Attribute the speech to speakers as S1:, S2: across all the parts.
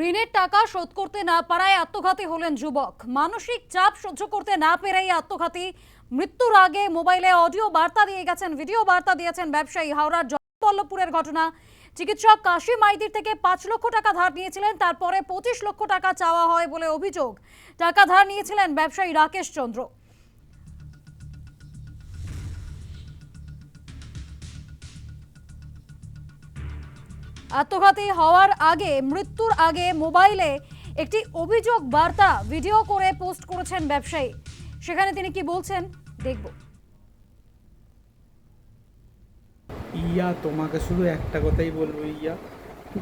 S1: ঋণের টাকা শোধ করতে না পারায় আত্মঘাতী হলেন যুবক। মানসিক চাপ সহ্য করতে না পেরেই আত্মঘাতী। মৃত্যুর আগে মোবাইলে অডিও বার্তা দিয়ে গেছেন, ভিডিও বার্তা দিয়েছেন ব্যবসায়ী হাওড়ার জয়পল্লভপুরের ঘটনা। চিকিৎসক কাশি মাইতির থেকে পাঁচ লক্ষ টাকা ধার নিয়েছিলেন, তারপরে পঁচিশ লক্ষ টাকা চাওয়া হয় বলে অভিযোগ। টাকা ধার নিয়েছিলেন ব্যবসায়ী রাকেশ চন্দ্র। আত্মঘাতী হওয়ার আগে, মৃত্যুর আগে মোবাইলে একটি অভিযোগ বার্তা ভিডিও করে পোস্ট করেছেন ব্যবসায়ী। সেখানে তিনি কি বলছেন, দেখব।
S2: ইয়া, তোমাকে শুধু একটা কথাই বলব, ইয়া,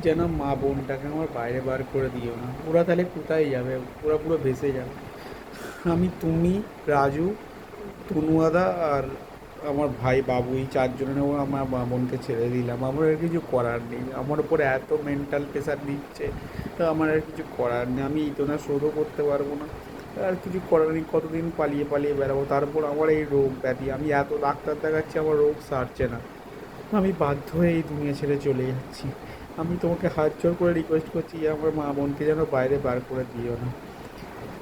S2: যেন মা বোনটাকে আমার বাইরে বার করে দিও না। ওরা তাহলে কোথায় যাবে? ওরা পুরো ভেসে যাবে। আমি, তুমি, রাজু, তনুয়াদা আর আমার ভাই বাবুই চারজনের ও আমার বোনকে ছেড়ে দিলাম। আমার আর কিছু করার নেই। আমার উপরে এত মেন্টাল প্রেশার নিচ্ছে তো আমার আর কিছু করার নেই। আমি ইতনা শোধও করতে পারব না। আর কিছু করার নেই। কতদিন পালিয়ে পালিয়ে বেড়াবো? তারপর আমার এই রোগ ব্যাধি। আমি এত ডাক্তার দেখাচ্ছি, আমার রোগ সারছে না। আমি বাধ্য হয়ে এই দুনিয়া ছেড়ে চলে যাচ্ছি। আমি তোমাকে হাত জোর করে রিকোয়েস্ট করছি, আমার মা বোনকে যেন বাইরে বার করে দিও না।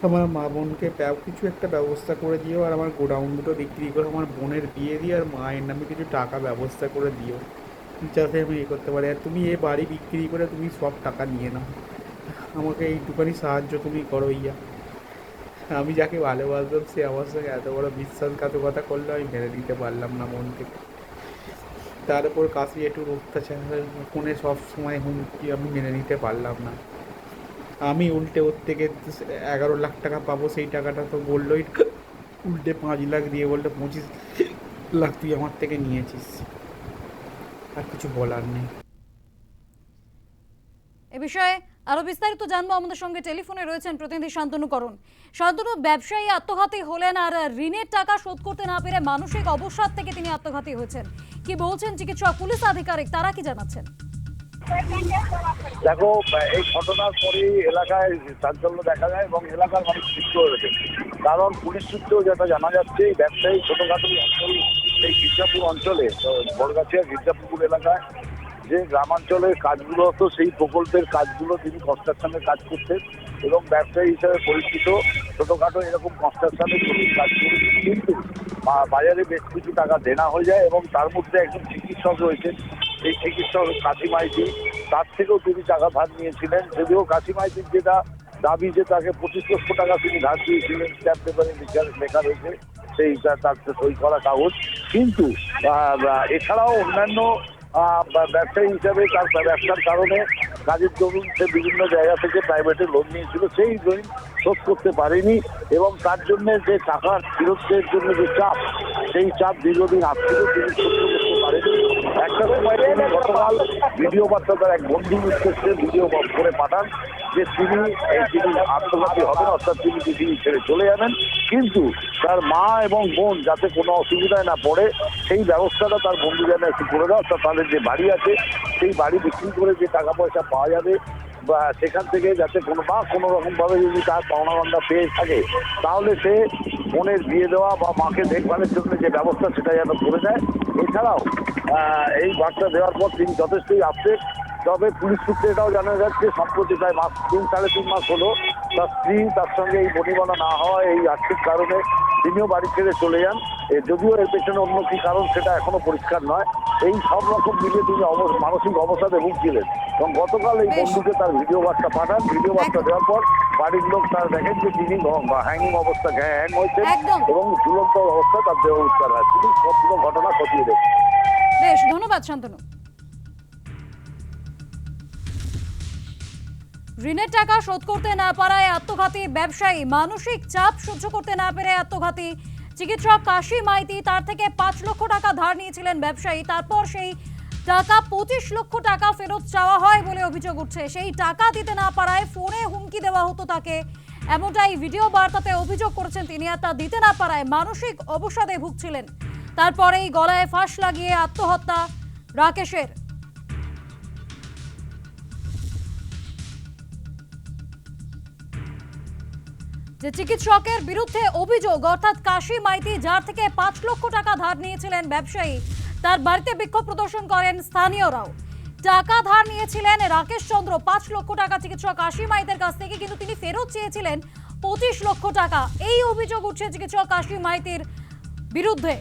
S2: আমার মা বোনকে কিছু একটা ব্যবস্থা করে দিও আর আমার গোডাউন দুটো বিক্রি করে, আমার বোনের বিয়ে দিয়ে আর মায়ের নামে কিছু টাকা ব্যবস্থা করে দিও। যাতে আমি এ করতে পারি। আর তুমি এ বাড়ি বিক্রি করে তুমি সব টাকা নিয়ে নাও। আমাকে এইটুখানি সাহায্য তুমি করো ইয়া। আমি যাকে ভালোবাসতাম সে আমার সঙ্গে এত বড় বিশ্বাসঘাতকতা করলে, আমি মেনে নিতে পারলাম না মন থেকে তার উপর কাশি একটু অত্যাচার, ফোনে সব সময় হুমকি, আমি মেনে নিতে পারলাম না। আমি উল্টে ওর থেকে এগারো লাখ টাকা পাবো, সেই টাকাটা তো বললোই উল্টে পাঁচ লাখ দিয়ে বলল, পঁচিশ লাখ তুই আমার থেকে নিয়েছিস। আর কিছু বলার নেই।
S1: এ বিষয়ে আরও বিস্তারিত জানব আমাদের সঙ্গে। টেলিফোনে রয়েছেন প্রতিনিধি শান্তনু করণ। শান্তনু, ব্যবসায়ী আত্মঘাতী হলেন আর ঋণের টাকা শোধ করতে না পেরে মানসিক অবসাদ থেকে তিনি আত্মঘাতী হয়েছেন। কি বলছেন চিকিৎসক, পুলিশ আধিকারিক, তারা কি জানাচ্ছেন?
S3: দেখো, এই ঘটনার পরেই এলাকায় চাঞ্চল্য দেখা যায় এবং এলাকার মানুষ ক্ষিপ্ত হয়েছে কারণ পুলিশ সূত্রেও যেটা জানা যাচ্ছে ব্যবসায়ী ছোটখাটো অঞ্চল, এই গির্জাপুর অঞ্চলে বড়গাছিয়া গির্জাপুর এলাকায় যে গ্রামাঞ্চলের কাজগুলো হতো, সেই প্রকল্পের কাজগুলো তিনি কনস্ট্রাকশনের কাজ করতেন এবং ব্যবসায়ী হিসাবে পরিচিত। ছোটখাটো এরকম কনস্ট্রাকশনের কাজ করেছেন কিন্তু বাজারে বেশ কিছু টাকা দেনা হয়ে যায় এবং তার মধ্যে একজন চিকিৎসক রয়েছেন। এই চিকিৎসক কাশি মাইতি, তার থেকেও তিনি টাকা ধার নিয়েছিলেন। যদিও কাশি মাইতির যেটা দাবি যে তাকে পঁচিশ লক্ষ টাকা তিনি ধার দিয়েছিলেন স্ট্যাম্প পেপারে লেখা- রয়েছে, সেই তার সই করা কাগজ। কিন্তু এছাড়াও অন্যান্য ব্যবসায়ী হিসাবে তার ব্যবসার কারণে কাজের দরুন সে বিভিন্ন জায়গা থেকে প্রাইভেটে লোন নিয়েছিল। সেই লোন শোধ করতে পারেনি এবং তার জন্য যে টাকা ফেরতের জন্য যে চাপ, সেই চাপ দীর্ঘদিন আসছিল। তিনি শোধ করতে পারেনি একটা সময় তিনি গতকাল ভিডিও বার্তা তার এক বন্ধুর উদ্দেশ্যে ভিডিও করে পাঠান যে তিনি তিনি আত্মঘাতী হবেন, অর্থাৎ তিনি পৃথিবী ছেড়ে চলে যাবেন। কিন্তু তার মা এবং বোন যাতে কোনো অসুবিধায় না পড়ে, সেই ব্যবস্থাটা তার বন্ধু যেন একটু করে দেওয়া অর্থাৎ তাদের যে বাড়ি আছে, সেই বাড়ি বিক্রি করে যে টাকা পয়সা পাওয়া যাবে বা সেখান থেকে যাতে কোনো বা কোনো রকমভাবে যদি তার পাওনাগন্ধা পেয়ে থাকে, তাহলে সে বোনের বিয়ে দেওয়া বা মাকে দেখভালের জন্য যে ব্যবস্থা সেটা যেন করে দেয় এছাড়াও এই বার্তা দেওয়ার পর তিনি যথেষ্টই আপডেট তবে পুলিশ সূত্রে এটাও জানা যাচ্ছে, সম্প্রতি প্রায় মাস তিন, সাড়ে তিন মাস হলো তার স্ত্রী তার সঙ্গে এই বনিবনা না হওয়া এই আর্থিক কারণে তিনিও বাড়ি ছেড়ে চলে যান। যদিও এর পেছনে অন্য কি কারণ সেটা এখনও পরিষ্কার নয়। এই সব রকম মিলে তিনি মানসিক অবসাদে ভুগছিলেন। এবং গতকাল এই বন্ধুকে তার ভিডিও বার্তা পাঠান। ভিডিও বার্তা দেওয়ার পর বাড়ির লোক তার দেখেন যে তিনি হ্যাঙ্গিং অবস্থা হ্যাং হয়েছে এবং ঝুলন্ত অবস্থা তার দেহ উদ্ধার হয়। সব ঘটনা খতিয়ে দেখছে।
S1: বেশ ধন্যবাদ শান্তনু। ঋণের টাকা শোধ করতে না পারায় আত্মঘাতী ব্যবসায়ী। মানসিক চাপ সহ্য করতে না পেরে আত্মঘাতী। চিকিৎসক কাশী মাইতি তার থেকে পাঁচ লক্ষ টাকা ধার নিয়েছিলেন ব্যবসায়ী। তারপর সেই টাকা পঁচিশ লক্ষ টাকা ফেরত চাওয়া হয় বলে অভিযোগ উঠছে। সেই টাকা দিতে না পারায় ফোনে হুমকি দেওয়া হতো তাকে। এমনটাই ভিডিও বার্তাতে অভিযোগ করেছেন তিনি আর তা দিতে না পারায় মানসিক অবসাদে ভুগছিলেন। তারপরেই গলায় ফাঁস লাগিয়ে আত্মহত্যা। রাকেশের যে চিকিৎসকের বিরুদ্ধে অভিযোগ, অর্থাৎ কাশী মাইতি, যার থেকে পাঁচ লক্ষ টাকা ধার নিয়েছিলেন ব্যবসায়ী, তার বাড়িতে বিক্ষোভ প্রদর্শন করেন স্থানীয়রাও। টাকা ধার নিয়েছিলেন রাকেশ চন্দ্র, পাঁচ লক্ষ টাকা চিকিৎসক কাশি মাইতের কাছ থেকে, কিন্তু তিনি ফেরত চেয়েছিলেন পঁচিশ লক্ষ টাকা। এই অভিযোগ উঠছে চিকিৎসক কাশি মাইতির বিরুদ্ধে।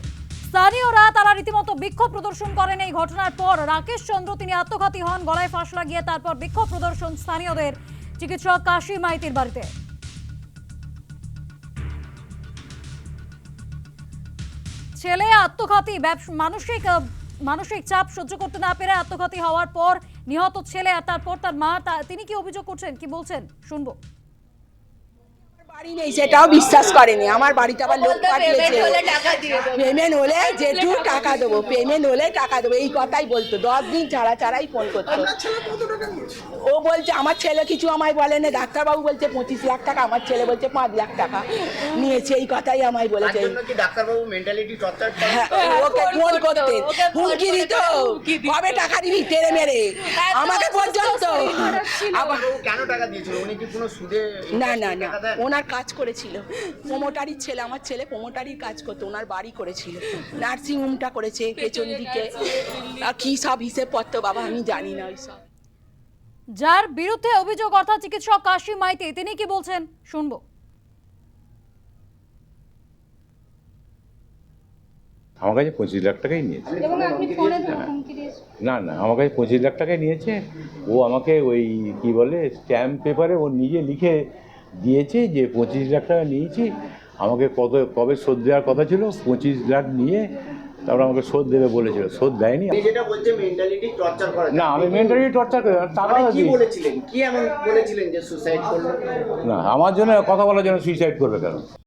S1: স্থানীয়রা তারা রীতিমতো বিক্ষোভ প্রদর্শন করেন এই ঘটনার পর রাকেশ চন্দ্র তিনি আত্মঘাতী হন, গলায় ফাঁস লাগিয়ে তারপর বিক্ষোভ প্রদর্শন স্থানীয়দের চিকিৎসক কাশি মাইতির বাড়িতে। ছেলে আত্মঘাতী মানসিক মানসিক চাপ সহ্য করতে না পেরে আত্মঘাতী হওয়ার পর নিহত ছেলে আর তারপর তার মা তিনি কি অভিযোগ করছেন? কি বলছেন? শুনব।
S4: বাড়ি নেই সেটাও বিশ্বাস করেনি। আমার বাড়িতে আবার লোক পাঠিয়েছে।
S5: পেমেন্ট হলে
S4: জেঠু টাকা দেবো পেমেন্ট হলে টাকা দেবো এই কথাই বলতো। দশ দিন ছাড়া ছাড়াই ফোন করতো। ও বলছে আমার ছেলে কিছু আমায় বলে না। ডাক্তারবাবু বলছে পঁচিশ লাখ টাকা। আমার ছেলে বলছে পাঁচ লাখ টাকা। নিয়েছে এই কথাই আমায় বলেছে।
S6: ডাক্তারবাবু মেন্টালিটি টর্চার
S4: হ্যাঁ, ওকে ফোন করতেন। হুমকি দিত। কবে টাকা দিবি তেরে মেরে আমাকে পর্যন্ত আবার
S6: ডাক্তারবাবু কেন টাকা দিয়েছিল? উনি কি কোনো সুদে
S4: না না না। ওনার কাজ করেছিল। প্রমোটারির ছেলে আমার ছেলে প্রমোটারির কাজ করতো ওনার বাড়ি করেছিল। নার্সিং হোমটা করেছে পেছন দিকে। কি সব হিসেব পত্র বাবা আমি জানি না ওই সব।
S1: যার বিরুদ্ধে অভিযোগ অর্থাৎ চিকিৎসক কাশি মাইতি তিনি কি বলছেন? শুনব।
S7: আমার কাছে পঁচিশ লাখ টাকাই নিয়েছে। না না আমার কাছে পঁচিশ লাখ টাকাই নিয়েছে। ও আমাকে ওই কি বলে স্ট্যাম্প পেপারে ও নিজে লিখে দিয়েছে যে পঁচিশ লাখ টাকা নিয়েছি। আমাকে কত কবে শোধ দেওয়ার কথা ছিল পঁচিশ লাখ নিয়ে তারপর আমাকে শোধ দেবে বলেছিল। শোধ দেয়নি।
S6: মেন্টালিটি
S7: না আমি মেন্টালি টর্চার করি টাকা
S6: মানে কি বলেছিলেন? কি এমন বলেছিলেন যে সুসাইড করল?
S7: না আমার জন্য কথা বলার জন্য সুইসাইড করবে কেন?